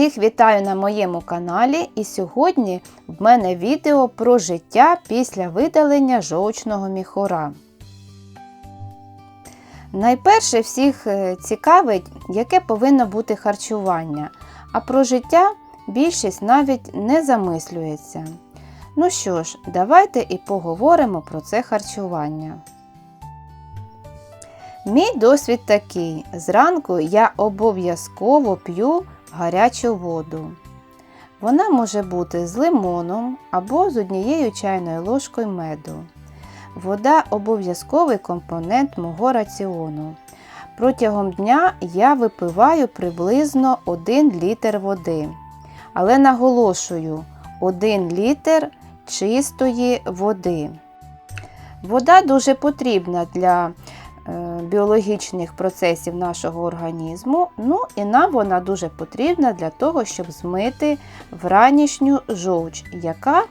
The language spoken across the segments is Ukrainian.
Всіх вітаю на моєму каналі і сьогодні в мене відео про життя після видалення жовчного міхура. Найперше всіх е, цікавить, яке повинно бути харчування, а про життя більшість навіть не замислюється. Ну що ж, давайте і поговоримо про це харчування. Мій досвід такий: зранку я обов'язково п'ю гарячу воду. Вона може бути з лимоном або з однією чайною ложкою меду. Вода обов'язковий компонент мого раціону. Протягом дня я випиваю приблизно 1 літр води. Але наголошую 1 літр чистої води. Вода дуже потрібна для біологічних процесів нашого організму. Ну і нам вона дуже потрібна для того, щоб змити вранішню жовч, яка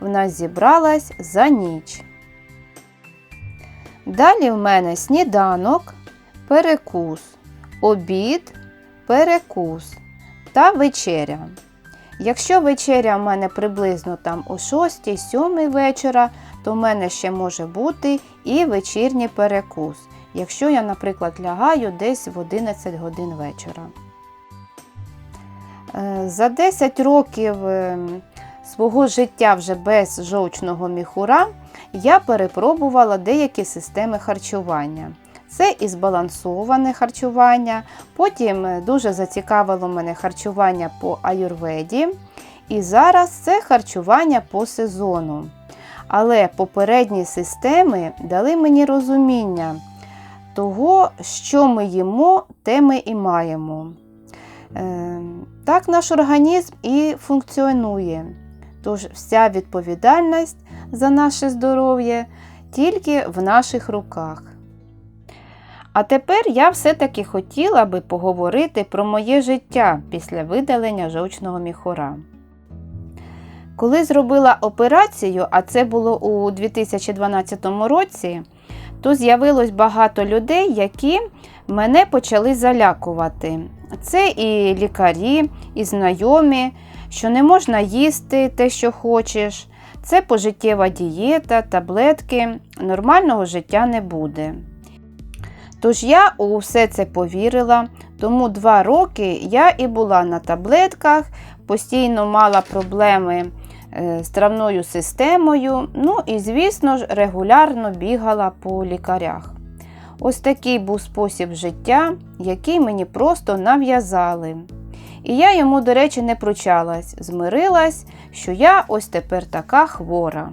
в нас зібралась за ніч. Далі в мене сніданок, перекус, обід, перекус та вечеря. Якщо вечеря в мене приблизно там о 6-7 вечора, то в мене ще може бути і вечірній перекус. Якщо я, наприклад, лягаю десь в 11 годин вечора. Е, За 10 років е, свого життя вже без жовчного міхура я перепробувала деякі системи харчування. Це і збалансоване харчування, потім е, дуже зацікавило мене харчування по аюрведі. І зараз це харчування по сезону. Але попередні системи дали мені розуміння того, що ми їмо, те ми і маємо. Е, Так наш організм і функціонує. Тож вся відповідальність за наше здоров'я тільки в наших руках. А тепер я все-таки хотіла би поговорити про моє життя після видалення жовчного міхура. Коли зробила операцію, а це було у 2012 році, то з'явилось багато людей, які мене почали залякувати. Це і лікарі, і знайомі, що не можна їсти те, що хочеш. Це пожиттєва дієта, таблетки, нормального життя не буде. Тож я у все це повірила, тому два роки я і була на таблетках, постійно мала проблеми е, з травною системою, ну і, звісно ж, регулярно бігала по лікарях. Ось такий був спосіб життя, який мені просто нав'язали. І я йому, до речі, не пручалась, змирилась, що я ось тепер така хвора.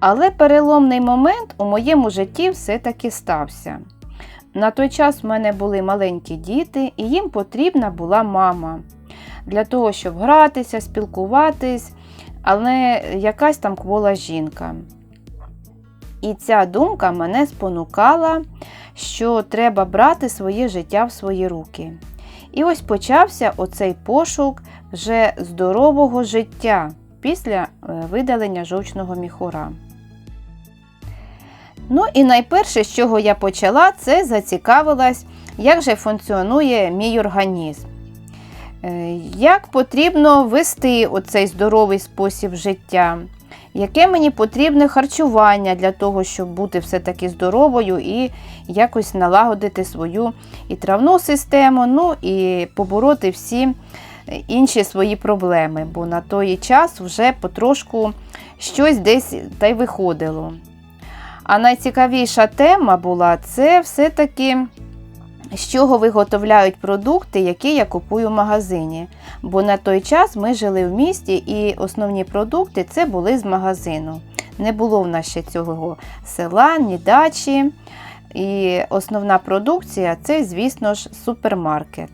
Але переломний момент у моєму житті все-таки стався. На той час в мене були маленькі діти, і їм потрібна була мама для того, щоб гратися, спілкуватись, але якась там квола жінка. І ця думка мене спонукала, що треба брати своє життя в свої руки. І ось почався оцей пошук вже здорового життя після видалення жовчного міхура. Ну і найперше, з чого я почала, це зацікавилась, як же функціонує мій організм. Як потрібно вести оцей здоровий спосіб життя, яке мені потрібне харчування для того, щоб бути все-таки здоровою і якось налагодити свою і травну систему, ну і побороти всі інші свої проблеми, бо на той час вже потрошку щось десь та й виходило. А найцікавіша тема була це все-таки, з чого виготовляють продукти, які я купую в магазині. Бо на той час ми жили в місті і основні продукти це були з магазину. Не було в нас ще цього села, ні дачі. І основна продукція це, звісно ж, супермаркет.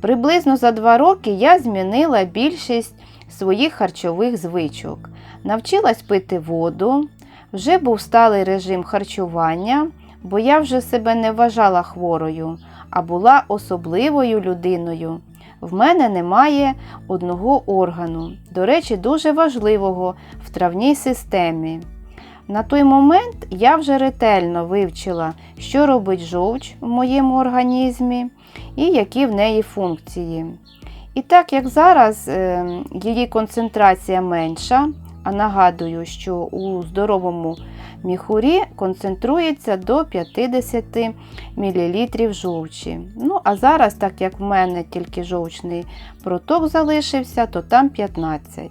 Приблизно за два роки я змінила більшість своїх харчових звичок. Навчилась пити воду, вже був сталий режим харчування, бо я вже себе не вважала хворою, а була особливою людиною. В мене немає одного органу, до речі, дуже важливого в травній системі. На той момент я вже ретельно вивчила, що робить жовч в моєму організмі і які в неї функції. І так як зараз е, її концентрація менша, а нагадую, що у здоровому міхурі концентрується до 50 мл жовчі. Ну, а зараз, так як в мене тільки жовчний проток залишився, то там 15.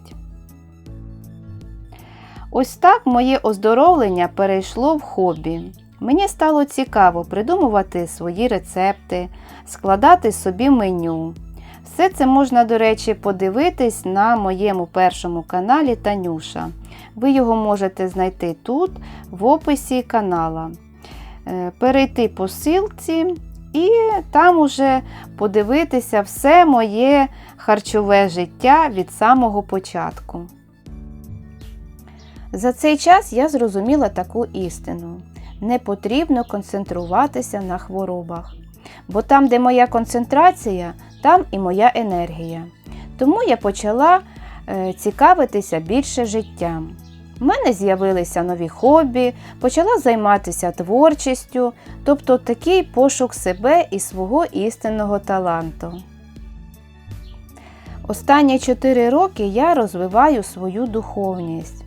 Ось так моє оздоровлення перейшло в хобі. Мені стало цікаво придумувати свої рецепти, складати собі меню. Все це можна, до речі, подивитись на моєму першому каналі Танюша. Ви його можете знайти тут, в описі канала. Е, Перейти по ссылці і там уже подивитися все моє харчове життя від самого початку. За цей час я зрозуміла таку істину: не потрібно концентруватися на хворобах, бо там, де моя концентрація, там і моя енергія. Тому я почала е, цікавитися більше життям. У мене з'явилися нові хобі, почала займатися творчістю, тобто такий пошук себе і свого істинного таланту. Останні 4 роки я розвиваю свою духовність.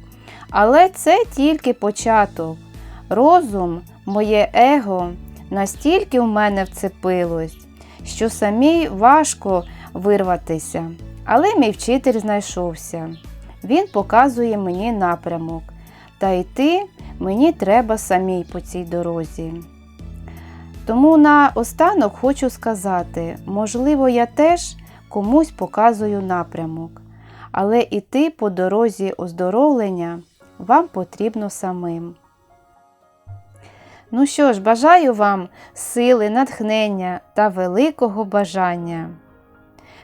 Але це тільки початок. Розум, моє его настільки в мене вцепилось, що самій важко вирватися. Але мій вчитель знайшовся. Він показує мені напрямок. Та йти мені треба самій по цій дорозі. Тому на останок хочу сказати, можливо, я теж комусь показую напрямок, але іти по дорозі оздоровлення вам потрібно самим. Ну що ж, бажаю вам сили, натхнення та великого бажання.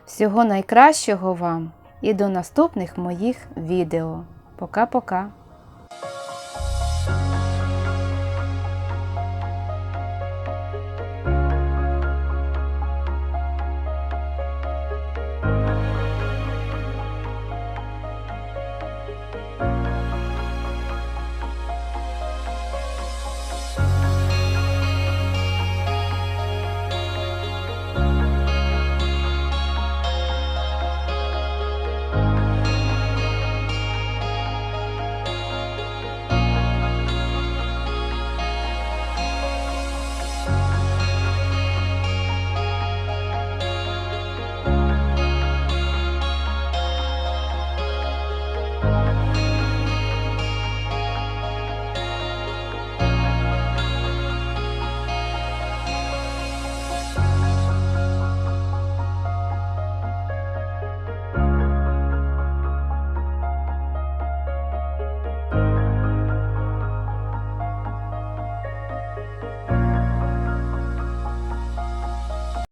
Всього найкращого вам і до наступних моїх відео. Пока-пока!